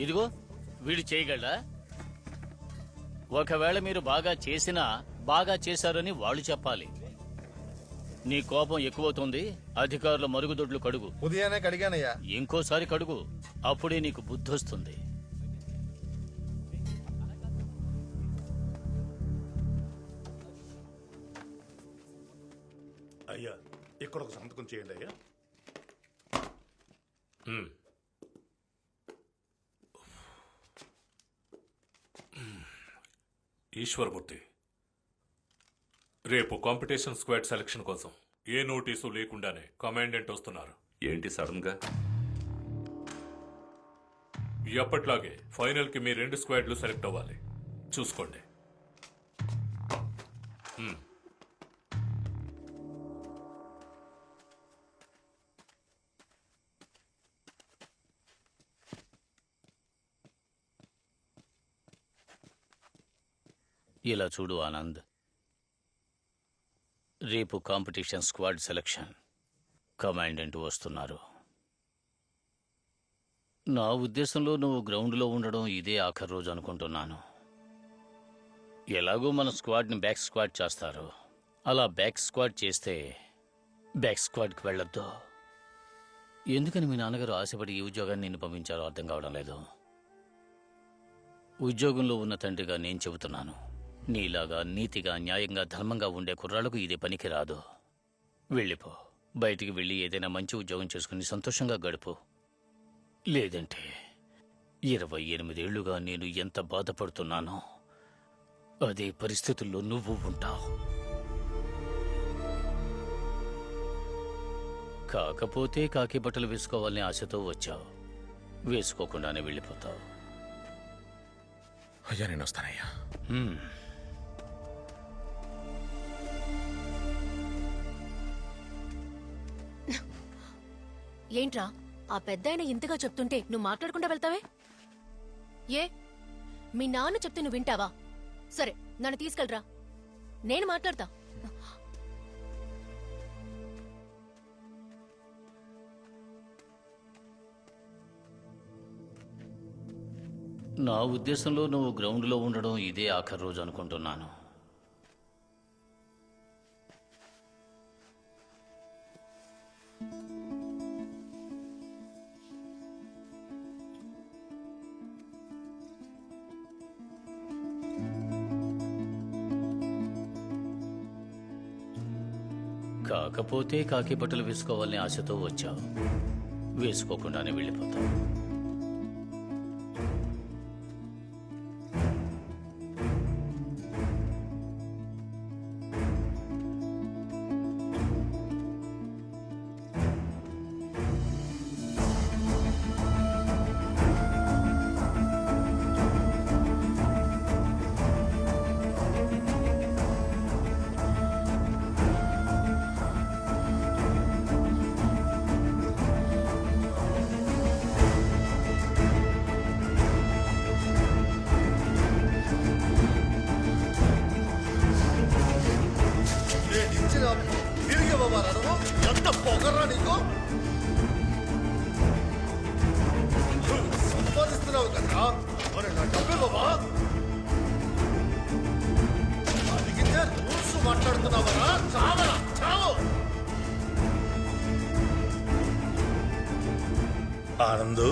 ఇదిగో వీడు చేయగలడా? ఒకవేళ మీరు బాగా చేసినా బాగా చేశారని వాళ్ళు చెప్పాలి. నీ కోపం ఎక్కువవుతుంది అధికారుల మరుగుదొడ్లు కడుగు. ఉదయాన్నే కడిగానయ్యా. ఇంకోసారి కడుగు అప్పుడే నీకు బుద్ధొస్తుంది. అయ్యా ఇక్కడ ఒక సంతకం చేయండి అయ్యా. ఈశ్వరమూర్తి. రేపు కాంపిటీషన్ స్క్వాడ్ సెలక్షన్ కోసం ఏ నోటీసు లేకుండానే కమాండెంట్ వస్తున్నారు. ఏంటి సడన్గా? ఎప్పట్లాగే ఫైనల్కి మీ రెండు స్క్వాడ్లు సెలెక్ట్ అవ్వాలి. చూసుకోండి. ఇలా చూడు ఆనంద్. రేపు కాంపిటీషన్ స్క్వాడ్ సెలక్షన్. కమాండెంట్ వస్తున్నారు. నా ఉద్దేశంలో నువ్వు గ్రౌండ్లో ఉండడం ఇదే ఆఖరి రోజు అనుకుంటున్నాను. ఎలాగో మన స్క్వాడ్ని బ్యాక్ స్క్వాడ్ చేస్తారు. అలా బ్యాక్ స్క్వాడ్ చేస్తే బ్యాక్ స్క్వాడ్కి వెళ్ళొద్దు. ఎందుకని మీ నాన్నగారు ఆశపడి ఈ ఉద్యోగాన్ని నిన్ను పంపించారో అర్థం కావడం లేదు. ఉద్యోగంలో ఉన్న తండ్రిగా నేను చెబుతున్నాను. నీలాగా నీతిగా న్యాయంగా ధర్మంగా ఉండే కుర్రాళ్ళకు ఇది పనికి రాదు వెళ్ళిపో. బయటికి వెళ్ళి ఏదైనా మంచి ఉద్యోగం చేసుకుని సంతోషంగా గడుపు. లేదంటే ఇరవై ఎనిమిదేళ్ళుగా నేను ఎంత బాధపడుతున్నానో అదే పరిస్థితుల్లో నువ్వు ఉంటావు. కాకపోతే కాకి బట్టలు వేసుకోవాలని ఆశతో వచ్చావు. వేసుకోకుండానే వెళ్ళిపోతావు. అయ్యా నేను వస్తానయ్యా. ఏంట్రా? ఆ పెద్దాయన ఇంతగా చెప్తుంటే నువ్వు మాట్లాడకుండా వెళ్తావే? ఏ? మీ నాన్న చెప్తే నువ్వు వింటావా? సరే నన్ను తీసుకెళ్ళరా. నేను మాట్లాడతా. నా ఉద్దేశంలో నువ్వు గ్రౌండ్లో ఉండడం ఇదే ఆఖరి రోజు అనుకుంటున్నాను. కాకపోతే కాకి బట్టలు వేసుకోవాలని ఆశతో వచ్చావు. వేసుకోకుండానే వెళ్ళిపోతావు. ఎంత పొగర్రా నీకు సంపాదిస్తున్నావు కదా మరి నా డబ్బు ఇవ్వవా అడిగితే రూల్స్ మాట్లాడుతున్నావరా చావరా చావు ఆనందు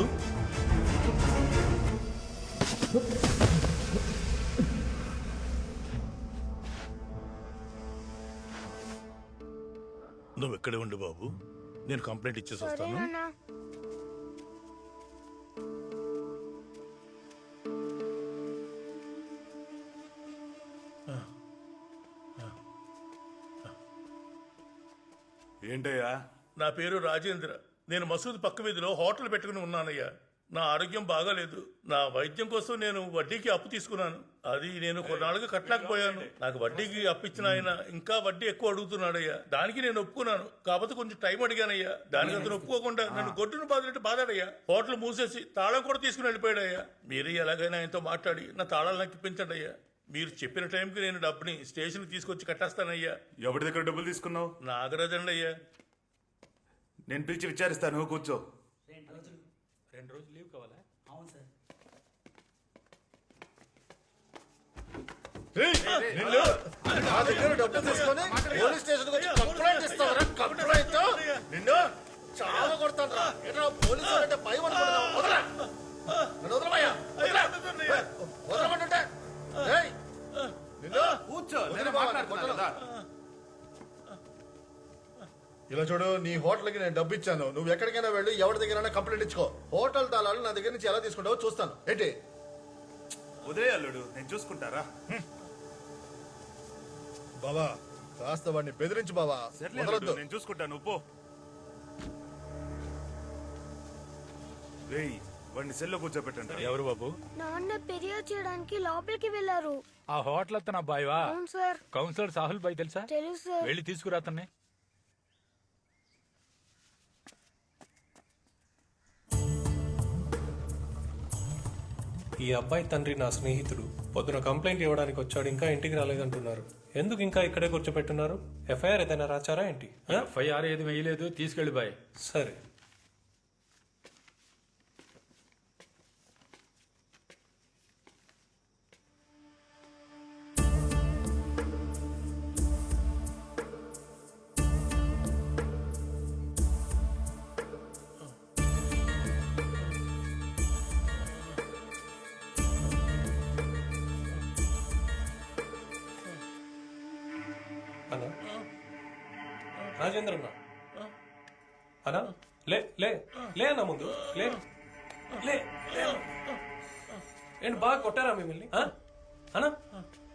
ఇక్కడే ఉండు బాబు. నేను కంప్లైంట్ ఇచ్చేసి వస్తాను. ఏంటయ్యా? నా పేరు రాజేంద్ర. నేను మసూద్ పక్క వీధిలో హోటల్ పెట్టుకుని ఉన్నానయ్యా. నా ఆరోగ్యం బాగాలేదు. నా వైద్యం కోసం నేను వడ్డీకి అప్పు తీసుకున్నాను. అది నేను కొన్నాళ్ళుగా కట్టలేకపోయాను. నాకు వడ్డీకి అప్పు ఇచ్చిన ఆయన ఇంకా వడ్డీ ఎక్కువ అడుగుతున్నాడయ్యా. దానికి నేను ఒప్పుకున్నాను. కాకపోతే కొంచెం టైం అడిగానయ్యా. దానికి అతను ఒప్పుకోకుండా నన్ను గొడ్డును బాధినట్టు బాధాడయ్యా హోటల్ మూసేసి తాళం కూడా తీసుకుని వెళ్ళిపోయాడయ్యా. మీరే ఎలాగైనా ఆయనతో మాట్లాడి నా తాళాలు నాకు ఇప్పించండి అయ్యా మీరు చెప్పిన టైంకి నేను డబ్బుని స్టేషన్కి తీసుకొచ్చి కట్టేస్తానయ్యా. ఎవరి దగ్గర డబ్బులు తీసుకున్నావు? నాగరాజండి అయ్యా. నేను పిలిచి విచారిస్తాను. కూర్చో. రెండు రోజులు లీవ్ కావాలా అవును సార్ ఏయ్, నిన్ను నా దగ్గర డబ్బు తీసుకొని పోలీస్ స్టేషన్ వచ్చి కంప్లైంట్ ఇస్తావరా కంప్లైంట్ నిన్ను చాలా కొడతాను రా ఏంట్రా పోలీసు అంటే భయం అనుకున్నావు వదరా నన్ను వదలమయ్యా వదరా వదలమంటుంటే ఏయ్, నిన్ను కూర్చో నేను బావ, మాట్లాడుతున్నాను కదా ఇలా చూడు నీ హోటల్కి నేను డబ్బు ఇచ్చాను. నువ్వు ఎక్కడికైనా వెళ్ళి ఎవరి దగ్గర కంప్లైంట్ ఇచ్చుకో. హోటల్ తాళాలు నా దగ్గర నుంచి ఎలా తీసుకుంటావో చూస్తాను. ఏంటి? ఉదయ్ అల్లుడు నేను చూసుకుంటారా? బావా కాస్త వాడిని బెదిరించు బావా. సర్లే వదలొద్దు. అల్లుడు నేను చూసుకుంటాను పో. రేయ్ వాడిని సెల్లో కూర్చోబెట్టండి. ఎవరు బాబు? నాన్న ఫిర్యాదు చేయడానికి లోపలికి వెళ్ళారు. ఆ హోటల్ అతను అబ్బాయివా? అవును సార్. కౌన్సిలర్ సాహుల్ బాయ్ తెలుసా? తెలుసు సార్. వెళ్ళి తీసుకురా అతన్ని. ఈ అబ్బాయి తండ్రి నా స్నేహితుడు. పొద్దున కంప్లైంట్ ఇవ్వడానికి వచ్చాడు ఇంకా ఇంటికి రాలేదంటున్నారు. ఎందుకు ఇంకా ఇక్కడే కూర్చోపెట్టున్నారు? ఎఫ్ఐఆర్ ఏదైనా రాచారా ఏంటి? ఎఫ్ఐఆర్ ఏది వేయలేదు తీసుకెళ్ళి బాయ్. సరే. రాజేంద్ర అన్నా. అన్నా? లే లే లే అన్న ముందు. లే. లే. ఏంటి బాగా కొట్టారా మిమ్మల్ని? ఆ? అన్నా?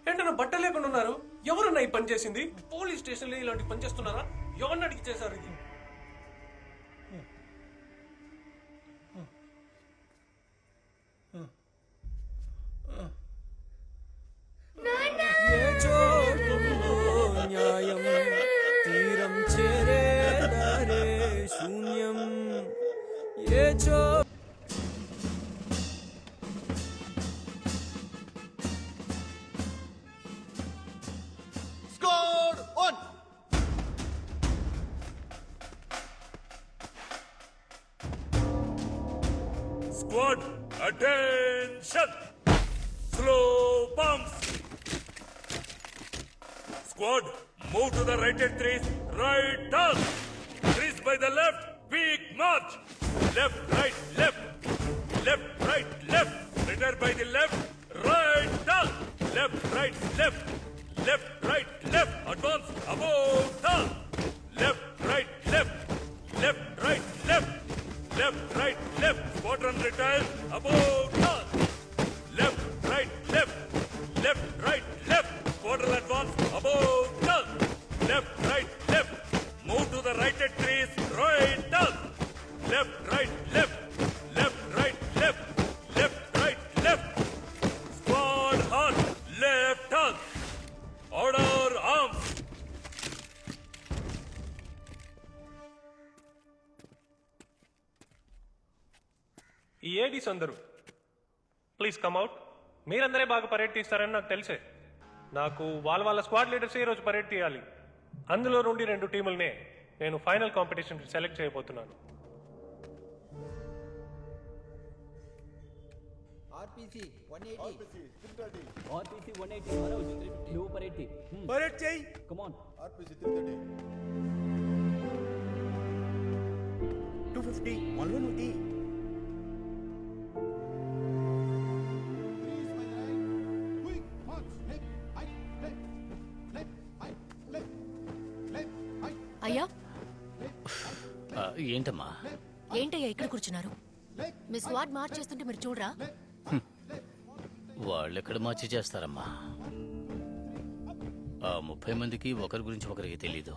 ఏంటన్నా బట్ట లేకుండా ఉన్నారు? ఎవరన్నా ఈ పని చేసింది? పోలీస్ స్టేషన్లో ఇలాంటి పని చేస్తున్నారా? ఎవరిని అడిగి చేశారు ఇది? తీరం చేరేదారే శూన్యం ఏ చో score Squad, attention! Slow pumps! Squad, move to the right at threes, right turn! Threes by the left, big march! Left, right, left! Left, right, left! Return by the left, right turn! Left, right, left! Left, right, left! Advance, above turn! Left, right, left! Left, right, left! Left, right, left! Squadron return, above ఈ ఏడీస్ అందరూ please కమ్అట్ మీరందరే బాగా parade తీస్తారని నాకు తెలిసే. నాకు వాళ్ళ వాళ్ళ స్క్వాడ్ లీడర్స్ ఈ రోజు పరేడ్ తీయాలి? అందులో నుండి రెండు టీములనే నేను ఫైనల్ కాంపిటీషన్ సెలెక్ట్ చేయబోతున్నాను. ఆర్పిసి నువ్వు అయ్యా? ఆ, ఏంటమ్మా? ఏంటయ్యా ఇక్కడ కూర్చున్నారు? మీ స్క్వాడ్ మార్చేస్తుంటే మీరు చూడరా? వాళ్ళెక్కడ మార్చి చేస్తారమ్మా? ఆ ముప్పై మందికి ఒకరి గురించి ఒకరికి తెలీదు.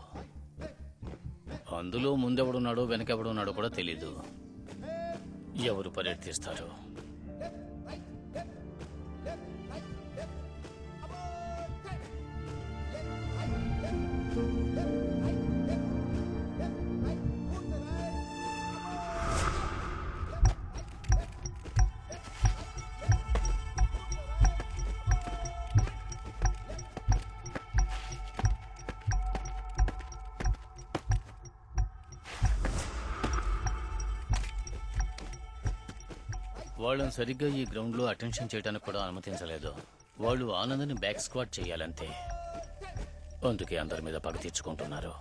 అందులో ముందెవడున్నాడో వెనకెవడున్నాడో కూడా తెలీదు. ఎవరు పరేడ్ వాళ్ళని సరిగ్గా ఈ గ్రౌండ్లో అటెన్షన్ చేయడానికి కూడా అనుమతించలేదు. వాళ్ళు ఆనందని బ్యాక్ స్క్వాట్ చేయాలంతే. అందుకే అందరి మీద పగ తీర్చుకుంటున్నారు.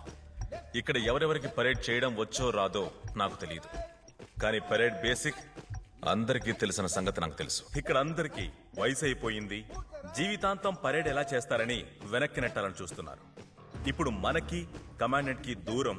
ఇక్కడ ఎవరెవరికి పరేడ్ చేయడం వచ్చో రాదో నాకు తెలియదు కానీ పరేడ్ బేసిక్ అందరికీ తెలిసిన సంగతి నాకు తెలుసు. ఇక్కడ అందరికీ వయసు అయిపోయింది. జీవితాంతం పరేడ్ ఎలా చేస్తారని వెనక్కి నెట్టాలని చూస్తున్నారు. ఇప్పుడు మనకి కమాండెంట్కి దూరం